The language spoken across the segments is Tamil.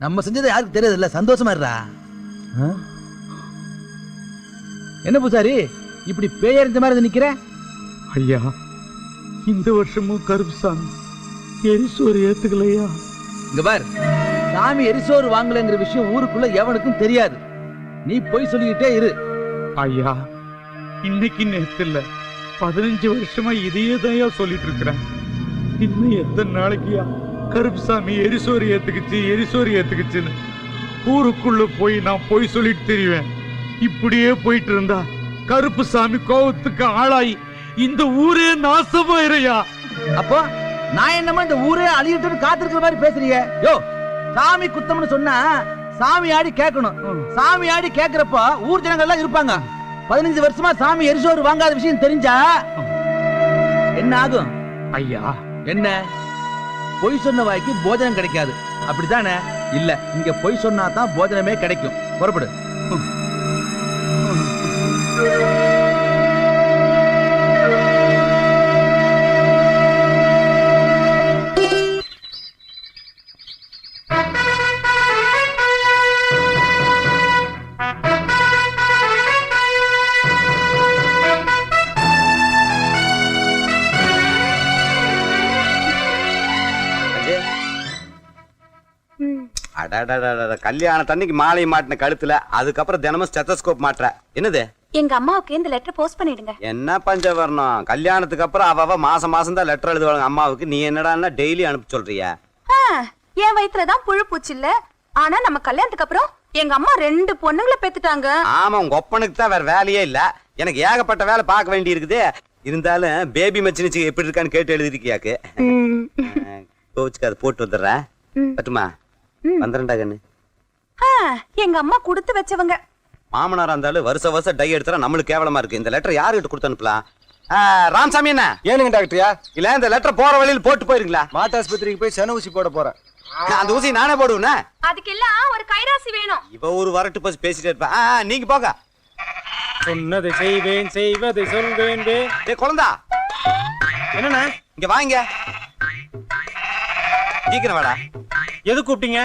நம்ம செஞ்சது யாருக்கு தெரியாது இல்ல சந்தோஷமா இருடா. ஆ? என்ன பூசாரி? இப்படி பேயறிஞ்ச மாதிரி வந்து நிக்கிற? ஐயா இந்த வருஷமும் கருப்புசாமி எரிசோறு ஏத்துக்கலையா? இங்க பார். சாமி எரிசோறு வாங்கலைங்கிற விஷயம் ஊருக்குள்ள எவனுக்கும் தெரியாது. நீ போய் சொல்லிக்கிட்டே இரு. ஐயா இன்னைக்கு நேத்து இல்ல பதினஞ்சு வருஷமா இதையே தான் சொல்லிட்டு இருக்கிறேன். இன்னும் எத்தனை நாளைக்குயா கருப்புசாமி எரிசோறு ஏத்துக்குச்சு எரிசோறு ஏத்துக்குச்சுன்னு ஊருக்குள்ள போய் நான் போய் சொல்லிட்டு தெரிவேன். இப்படியே போயிட்டு இருந்தா கருப்புசாமி கோவத்துக்கு ஆளாயி இந்த ஊரே நாசமாயிரையா? அப்போ நான் என்னமோ இந்த ஊரே அழியிட்டு காத்திருக்கிற மாதிரி பேசுறீங்க. யோ சாமி குத்தம்னு சொன்னா சாமி ஆடி கேட்கணும். சாமி ஆடி கேக்குறப்போ ஊர் ஜனங்கள் எல்லாம் இருப்பாங்க. பதினஞ்சு வருஷமா சாமி எரிசோறு வாங்காத விஷயம் தெரிஞ்சா என்ன ஆகும்? ஐயா. என்ன? பொய் சொன்ன வாய்க்கு போஜனம் கிடைக்காது. அப்படித்தானே? இல்ல இங்க பொய் சொன்னா தான் போஜனமே கிடைக்கும். புறப்படு. அடடடடட கல்யாண தண்ணிக்கு மாலை மாட்டின கழுத்துல அதுக்கப்புறம் தினமும் ஸ்டெத்தஸ்கோப் மாட்டுற. என்னது? எங்க அம்மாவுக்கு இந்த லெட்டர் போஸ்ட் பண்ணிடுங்க. என்ன பஞ்சவர்ணம்? கல்யாணத்துக்கு அப்புறம் அவ அவ மாசம் மாசம் தான் லெட்டர் எழுதுவாங்க அம்மாவுக்கு நீ என்னடான்னா டெய்லி அனுப்ப சொல்றிய? என் வயித்துல தான் புழு பூச்சி இல்ல. ஆனா நம்ம கல்யாணத்துக்கு அப்புறம் எங்க அம்மா ரெண்டு பொண்ணுங்களை பெத்துட்டாங்க. ஆமா உங்க ஒப்பனுக்கு தான் வேற வேலையே இல்ல. எனக்கு ஏகப்பட்ட வேலை பார்க்க வேண்டி இருக்குது. இருந்தாலும் பேபி மச்சினிச்சு எப்படி இருக்கான்னு கேட்டு எழுதிருக்கியாக்கு. கோவிச்சுக்கு அதை போட்டு வந்துடுறேன். பட்டுமா? வந்துடுறேன்டா கண்ணு. ஆ, எங்க அம்மா கொடுத்து வச்சவங்க. மாமனாரா இருந்தாலும் வருஷ வருஷம் டை எடுத்துறா நம்மளுக்கு கேவலமா இருக்கு. இந்த லெட்டர் யாருகிட்ட கொடுத்து அனுப்பலாம்? ஆ, ராமசாமி என்ன? ஏனுங்க டாக்டர்யா? இல்ல இந்த லெட்டர் போற வழியில் போட்டு போயிருங்களா? மாட்டாஸ்பத்திரிக்கு போய் சென ஊசி போட போறேன். அந்த ஊசி நானே போடுவேனே அதுக்கு எல்லாம் ஒரு கைராசி வேணும். இவ ஒரு வரட்டு பஸ் பேசிட்டே இருப்பா. நீங்க போங்க. சொன்னதை செய்வேன் செய்வதை சொல்வேன் டேய் குழந்தா. என்னண்ணா? இங்க வாங்க. சீக்கிரம் வாடா. எது கூப்பிட்டீங்க?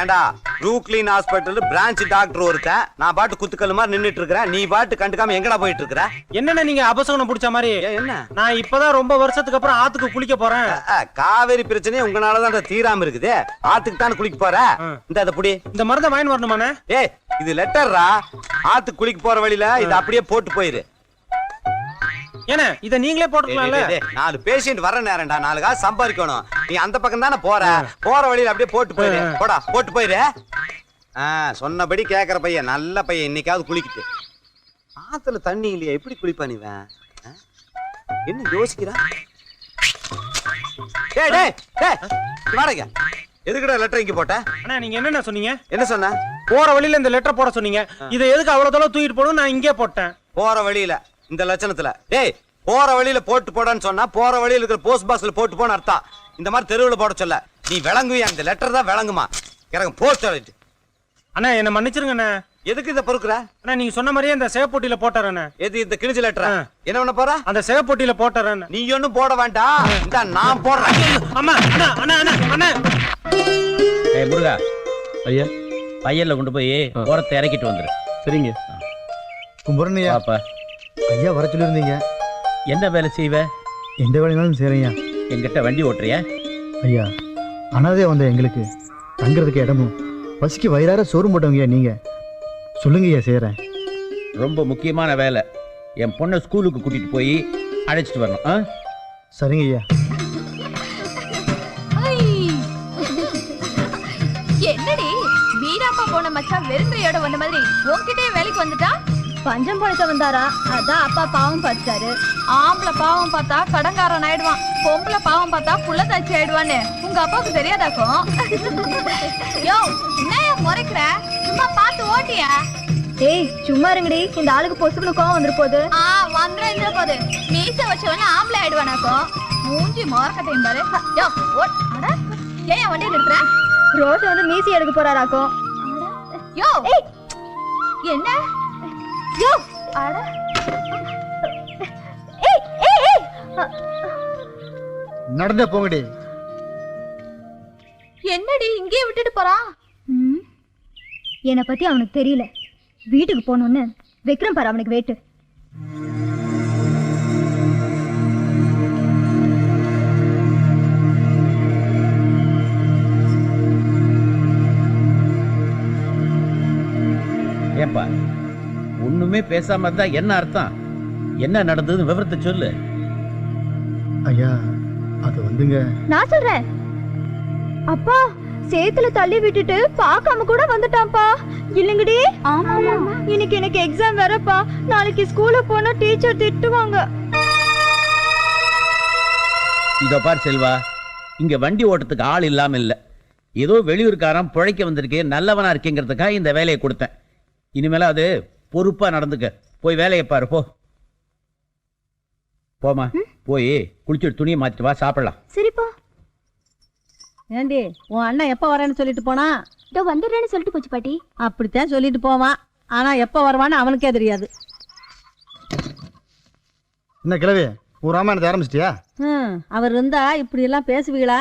ஏண்டா ரூக்லீன் ஹாஸ்பிட்டல் பிரான்ச் டாக்டர் ஒருத்தன் நான் பாட்டு குத்துக்கல் மாதிரி நின்னுட்டு இருக்கிறேன் நீ பாட்டு கண்டுக்காம எங்கடா போயிட்டு இருக்கிற என்னண்ணா நீங்க அபசகுணம் பிடிச்ச மாதிரி? என்ன? நான் இப்பதான் ரொம்ப வருஷத்துக்கு அப்புறம் ஆத்துக்கு குளிக்க போறேன். காவேரி பிரச்சனை உங்களாலதான் தீராம இருக்குது. ஆத்துக்கு தானே குளிக்க போற? இந்த அதை புடி. இந்த மருந்தை வாங்கி வரணுமாண்ணே? ஏய் இது லெட்டர்ரா ஆத்துக்கு குளிக்க போற வழியில இது அப்படியே போட்டு போயிரு. ஏண்ணே இதை நீங்களே போட்டுக்கலாம்ல? நாலு பேஷண்ட் வர நேரம்டா. நாலு காசு சம்பாதிக்கணும். நீ அந்த பக்கம் தானே போற? போற வழியில அப்படியே போட்டு போயிரு. போடா போட்டு போயிரு. சொன்னபடி கேக்குற பையன் நல்ல பையன். இன்னைக்காவது குளிக்கிட்டு. ஆத்துல தண்ணி இல்லையா எப்படி குளிப்பான் இவன்? என்ன யோசிக்கிறான்? டேய் டேய் டேய் வாடங்க எதுக்குடா லெட்டர் இங்க போட்ட? அண்ணா நீங்க என்னண்ணா சொன்னீங்க? என்ன சொன்ன? போற வழியில இந்த லெட்டர் போட சொன்னீங்க. இதை எதுக்கு அவ்வளவு தூரம் தூக்கிட்டு போகணும் நான் இங்கே போட்டேன். போற வழியில. இந்த லட்சணத்துல. டேய் போற வழியில போட்டு போடான்னு சொன்னா போற வழியில இருக்கிற போஸ்ட் பாக்ஸ்ல போட்டு போன்னு அர்த்தம். இந்த மாதிரி தெருவுல போட சொல்ல. நீ விளங்குவியா? இந்த லெட்டர் தான் விளங்குமா? இறங்க போஸ்ட் சொல்லிட்டு அண்ணா என்ன மன்னிச்சிருங்க அண்ணா. எதுக்கு இதை பொறுக்குற? அண்ணா நீங்க சொன்ன மாதிரியே இந்த சேவப்பொட்டியில போட்டுறேண்ணே எது இந்த கிழிஞ்ச லெட்டர். என்ன பண்ண போற? அந்த சேவப்பொட்டியில போட்டுறேன் நீ ஒண்ணும் போட வேண்டாம். இந்த நான் போடுறேன். அம்மா அண்ணா அண்ணா அண்ணா அண்ணா. ஏய் முருகா. ஐயா. பையல்ல கொண்டு போய் ஓரத்தை இறக்கிட்டு வந்துரு. சரிங்க. கும்பரண்யா பாப்பா ஐயா வர சொல்லியிருந்தீங்க. என்ன வேலை செய்வ? எந்த வேலைனாலும் செய்றேன்யா. என்கிட்ட வண்டி ஓட்டுறியா? ஐயா அனாதையா வந்த எங்களுக்கு. தங்குறதுக்கு இடமும். பசிக்கு வயிறார சோறு போட்டவங்கய்யா நீங்க? சொல்லுங்க ஐயா செய்யறேன் ரொம்ப முக்கியமான வேலை. என் பொண்ணை ஸ்கூலுக்கு கூட்டிட்டு போய் அழைச்சிட்டு வரணும் ஆ? சரிங்க ஐயா. என்னடி? வீராப்பா போன மச்சான் வெறுங்கையோட வந்த மாதிரி உன்கிட்டயே வேலைக்கு வந்துட்டா பஞ்சம் பழக்க வந்தாரா? அதான் அப்பா பாவம் பார்த்தாரு ஆம்பளை பாவம் பார்த்தா கடங்காரன் ஆயிடுவான். பொம்பளை பாவம் பார்த்தா புள்ளத்தாச்சி ஆயிடுவான்னு. உங்க அப்பாவுக்கு தெரியாதாக்கும் யோ என்ன முறைக்கிற? சும்மா பார்த்து ஓட்டியா? ஏய் சும்மா இருங்கடி. இந்த ஆளுக்கு பொசுக்குன்னு கோவம் வந்துரு போகுது ஆ வந்துடும் இந்த போது. மீச வச்சவன ஆம்பளை ஆயிடுவானாக்கும் மூஞ்சி மோரக்கட்டையும் பாரு. யோ ஓட் அட. ஏன் வண்டி நிறுத்துற? ரோஸ் வந்து மீசி எடுக்க போறாராக்கும் யோ. என்ன? யோ! அட! ஏய் ஏய் ஏய்! நடந்தே போங்கடி. என்னடி இங்கேயே விட்டுட்டு போறான்? என்னை பத்தி அவனுக்கு தெரியல. வீட்டுக்கு போகணுன்னு விக்ரம் பாரு அவனுக்கு வேட்டு. ஏப்பா ஒண்ணுமே பேசாம இருந்தா என்ன அர்த்தம்? என்ன நடந்ததுன்னு விவரத்தை சொல்லு. ஐயா அது வந்துங்க. நான் சொல்றேன். அப்பா சேத்துல தள்ளி விட்டுட்டு பார்க்காம கூட வந்துட்டான்ப்பா. இல்லங்கடி? ஆமா இன்னைக்கு எனக்கு எக்ஸாம் வேறப்பா. நாளைக்கு ஸ்கூலுக்கு போனா டீச்சர் திட்டுவாங்க. இதோ பார் செல்வா இங்க வண்டி ஓட்டத்துக்கு ஆள் இல்லாம இல்ல. ஏதோ வெளியூர்காரன் பிழைக்க வந்திருக்கே நல்லவனா இருக்கேங்கிறதுக்காக இந்த வேலையை கொடுத்தேன். இனிமேல அது பொறுப்பா நடந்துக்க. போய் வேலையை பாரு போ. போமா போய் குளிச்சுட்டு துணியை மாத்திட்டு வா சாப்பிடலாம். சரிப்பா ஏண்டி உன் அண்ணன் எப்போ வரேன்னு சொல்லிட்டு போனா? இதோ வந்துடுறேன்னு சொல்லிட்டு போச்சு பாட்டி. அப்படித்தான் சொல்லிட்டு போவான். ஆனா எப்போ வருவான்னு அவனுக்கே தெரியாது. என்ன கிழவி ஒரு ராமாயணத்தை ஆரம்பிச்சிட்டியா? ம் அவர் இருந்தா இப்படி எல்லாம் பேசுவீங்களா?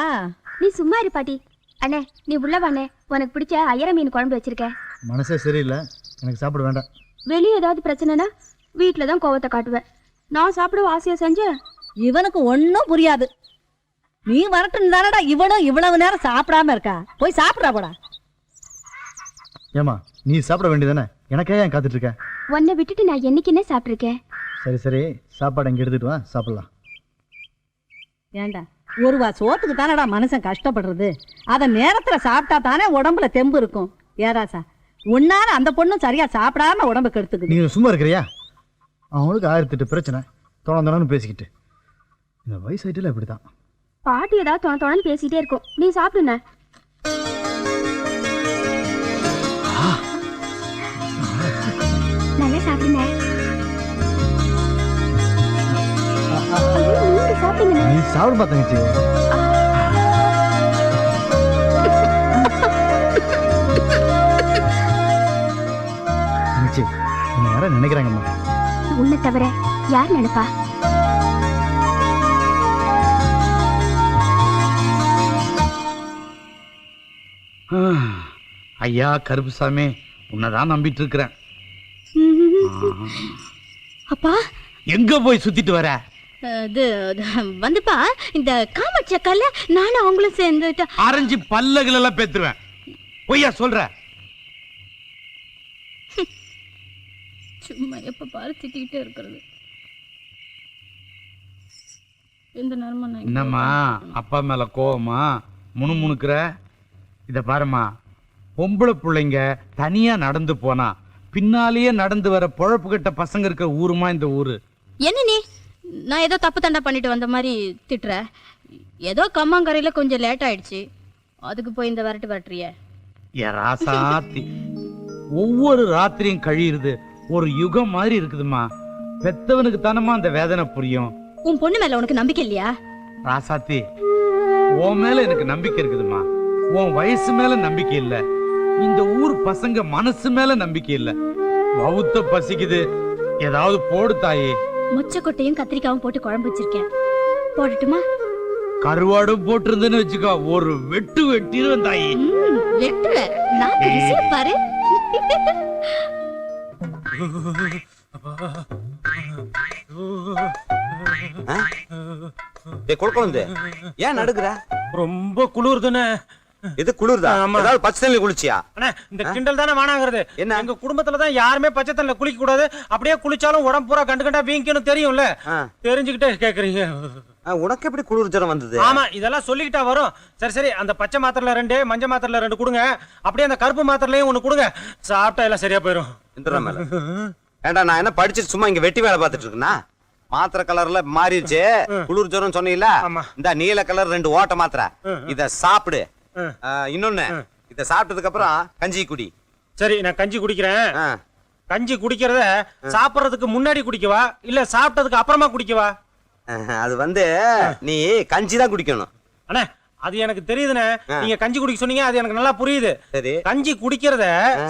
நீ சும்மா இரு பாட்டி. அண்ணே நீ உள்ள வாண்ணே. உனக்கு பிடிச்ச ஐயர மீன் குழம்பு வச்சிருக்கேன். மனசே சரியில்லை. எனக்கு சாப்பிட வேண்டாம். வெளியே ஏதாவது பிரச்சனைனா வீட்டில் தான் கோவத்தை காட்டுவேன். நான் சாப்பிட ஆசையா செஞ்சேன் இவனுக்கு ஒன்றும் புரியாது. நீ வரட்டும் தானடா இவனும் இவ்வளவு நேரம் சாப்பிடாம இருக்கா? போய் சாப்பிட்றா போடா. ஏமா நீ சாப்பிட வேண்டியதானே எனக்கே ஏன் காத்துட்டு இருக்க உன்னை விட்டுட்டு நான் என்னைக்குன்னே சாப்பிட்ருக்கேன் சரி சரி. சாப்பாடு இங்கே எடுத்துட்டு வா சாப்பிடலாம். ஏண்டா ஒரு வா சோத்துக்கு தானடா மனுஷன் கஷ்டப்படுறது. அதை நேரத்துல சாப்பிட்டா தானே உடம்புல தெம்பு இருக்கும். ஏராசா உன்னால அந்த பொண்ணும் சரியா சாப்பிடாம உடம்பு கெடுத்துக்குது. நீங்க சும்மா இருக்கிறியா? அவனுக்கு ஆயிரத்தி எட்டு பிரச்சனை தொணன்னு பேசிக்கிட்டு. இந்த வயசாயிட்டுல இப்படி தான் பாட்டி ஏதாவது தொண தொணன்னு பேசிட்டே இருக்கும். நீ சாப்பிடுண்ணே. நல்லா சாப்பிடுங்க நீ சாப்பிட பார்த்தங்கச்சி உன்னை யாரும் நினைக்கிறாங்கம்மா. உன்னை தவிர யார் நினைப்பா? ஐயா கருப்புசாமி உன்னதான் நம்பிட்டு இருக்கிறேன் அப்பா? எங்க போய் சுத்திட்டு வர? இது வந்துப்பா. இந்த காமாட்சி அக்கால நானும் அவங்களும் சேர்ந்துட்டா அரைஞ்சு பல்லகள் எல்லாம் பேத்துருவேன். பொய்யா சொல்ற? சும்மா எப்ப பாரு திட்டிக்கிட்டே இருக்கிறது. எந்த நேரமும் நான் என்னம்மா? அப்பா மேல கோவமா? முணுமுணுக்கிற இத பாரும்மா. பொம்பளை பிள்ளைங்க தனியா நடந்து போனா பின்னாலேயே நடந்து வர பொழப்பு கட்ட பசங்க இருக்கிற ஊருமா இந்த ஊரு? என்ன நீ? நான் ஏதோ தப்பு தண்டா பண்ணிட்டு வந்த மாதிரி திட்டுற. ஏதோ கம்மாங்கரையில கொஞ்சம் லேட் ஆயிடுச்சு. அதுக்கு போய் இந்த விரட்டு விரட்டுறிய? என் ராசாத்தி ஒவ்வொரு ராத்திரியும் கழியுறது ஒரு யுகம் மாதிரி இருக்குதுமா பெத்தவனுக்கு தானமா அந்த வேதனை புரியும். உன் பொண்ணு மேல உனக்கு நம்பிக்கை இல்லையா? ராசாத்தி உன் மேல எனக்கு நம்பிக்கை இருக்குதுமா உன் வயசு மேல நம்பிக்கை இல்ல. இந்த ஊர் பசங்க மனசு மேல நம்பிக்கை இல்ல. வவுத்த பசிக்குது. ஏதாவது போடு தாயே. மொச்சக்கொட்டையும் கத்திரிக்காவும் போட்டு குழம்பு வச்சிருக்கேன். போடட்டுமா? கருவாடும் போட்டிருந்தேன்னு வச்சுக்கோ ஒரு வெட்டு வெட்டிடுவேன் தாயே. ம், வெட்டுவ நான் பாரு. ஏ ஏன் நடுக்குற? ரொம்ப குளிருதுண்ணே இது குளிர்தா. ஏதாவது பச்சை தண்ணி குளிச்சியா? அண்ணே இந்த கிண்டல் தானே வேணாங்கிறது என்ன? எங்க குடும்பத்துல தான் யாருமே பச்சை தண்ணில குளிக்க கூடாது அப்படியே குளிச்சாலும் உடம்பு பூரா கண்டு கண்டா வீங்கன்னு தெரியும்ல. தெரிஞ்சுக்கிட்டே கேக்குறீங்க. உனக்கு எப்படி குளிர் ஜுரம் வந்தது? ஆமா இதெல்லாம் சொல்லிக்கிட்டா வரும். சரி சரி அந்த பச்சை மாத்திரல ரெண்டு மஞ்ச மாத்திரல ரெண்டு கொடுங்க. அப்படியே அந்த கருப்பு மாத்திரலையும் ஒண்ணு கொடுங்க. சாப்பிட்டா எல்லாம் சரியா போயிடும் இந்த மேல. ஏண்டா நான் என்ன படிச்சுட்டு சும்மா இங்க வெட்டி வேலை பார்த்துட்டு இருக்கேனா? மாத்திரை கலர்ல மாறிடுச்சு. குளிர் ஜுரம் சொன்னீல ஆமா. இந்த நீல கலர் ரெண்டு ஓட்ட மாத்திரை. இத சாப்பிடு. இன்னொன்னு இத சாப்பிட்டதுக்கு அப்புறம் கஞ்சி குடி. சரி நான் கஞ்சி குடிக்கிறேன். கஞ்சி குடிக்கிறத சாப்பிடுறதுக்கு முன்னாடி குடிக்கவா இல்ல சாப்பிட்டதுக்கு அப்புறமா குடிக்கவா அது வந்து நீ கஞ்சி தான் குடிக்கணும். அண்ணே அது எனக்கு தெரியுதுண்ணே. நீங்க கஞ்சி குடிக்க சொன்னீங்க அது எனக்கு நல்லா புரியுது. கஞ்சி குடிக்கிறத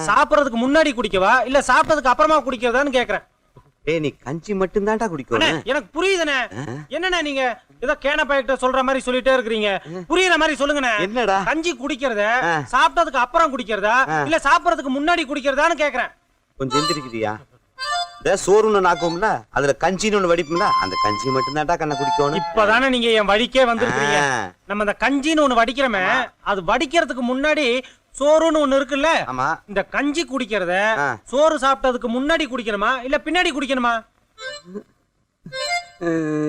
சாப்பிடுறதுக்கு முன்னாடி குடிக்கவா இல்ல சாப்பிட்டதுக்கு அப்புறமா குடிக்கிறதான்னு கேக்குறேன். ஏய் நீ கஞ்சி மட்டும் தான்டா குடிக்கணும் எனக்கு புரியுதுண்ணே. என்னண்ணே நீங்க? ஏதோ கேன பைக்கிட்ட சொல்ற மாதிரி சொல்லிட்டே இருக்கிறீங்க. புரியுற மாதிரி சொல்லுங்கண்ணே. என்னடா? கஞ்சி குடிக்கிறத. சாப்பிட்டதுக்கு அப்புறம் குடிக்கிறதா. இல்ல சாப்பிடறதுக்கு முன்னாடி குடிக்கிறதான்னு கேக்குறேன். கொஞ்சம் எந்திரிக்கிறியா? சோறுன்னு நாக்கும்ல அதுல கஞ்சின்னு ஒண்ணு வடிப்போம்ல அந்த கஞ்சி மட்டும்தான்டா கண்ணை குடிக்கணும். இப்பதானே நீங்க என் வழிக்கே வந்திருக்கீங்க. நம்ம இந்த கஞ்சின்னு ஒண்ணு வடிக்கிறோமே அது வடிக்கிறதுக்கு முன்னாடி சோறுன்னு ஒண்ணு இருக்குல்ல ஆமா. இந்த கஞ்சி குடிக்கிறத. சோறு சாப்பிட்டதுக்கு முன்னாடி குடிக்கணுமா இல்ல பின்னாடி குடிக்கணுமா?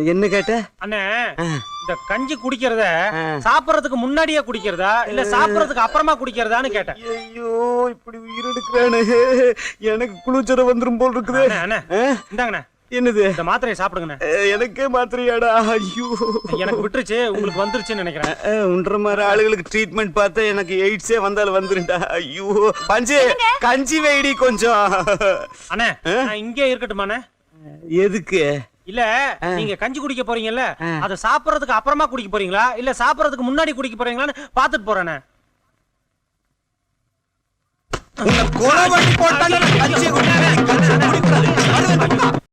என்ன கேட்ட? அண்ணே. இந்த கஞ்சி குடிக்கிறத. சாப்பிடறதுக்கு முன்னாடியே குடிக்கிறதா? இல்ல சாப்பிடறதுக்கு அப்புறமா குடிக்கிறதான்னு கேட்டேன். ஐயோ இப்படி உயிர் எடுக்கிறானே. எனக்கு குளிச்சர வந்துரும் போல் இருக்குது. அண்ணே, அண்ணே அஹ், இந்தாங்கண்ணே. என்னது? இந்த மாத்திரையை சாப்பிடுங்கண்ணே. எனக்கே மாத்திரையாடா. ஐயோ. எனக்கு விட்டுருச்சு உங்களுக்கு வந்துருச்சுன்னு நினைக்கிறேன். உன்ற மாதிரி ஆளுகளுக்கு ட்ரீட்மெண்ட் பார்த்தா எனக்கு எய்ட்ஸே வந்தாலும் வந்துருண்டா ஐயோ. பஞ்சு கஞ்சி வைடி கொஞ்சம். அண்ணே நான் இங்கே இருக்கட்டுமாண்ணே? எதுக்கு? இல்ல நீங்க கஞ்சி குடிக்க போறீங்கல்ல அத சாப்பிடுறதுக்கு அப்புறமா குடிக்க போறீங்களா? இல்ல சாப்பிடுறதுக்கு முன்னாடி குடிக்க போறீங்களான்னு பாத்துட்டு போறேன். கொலை பண்ணி போட்டாங்க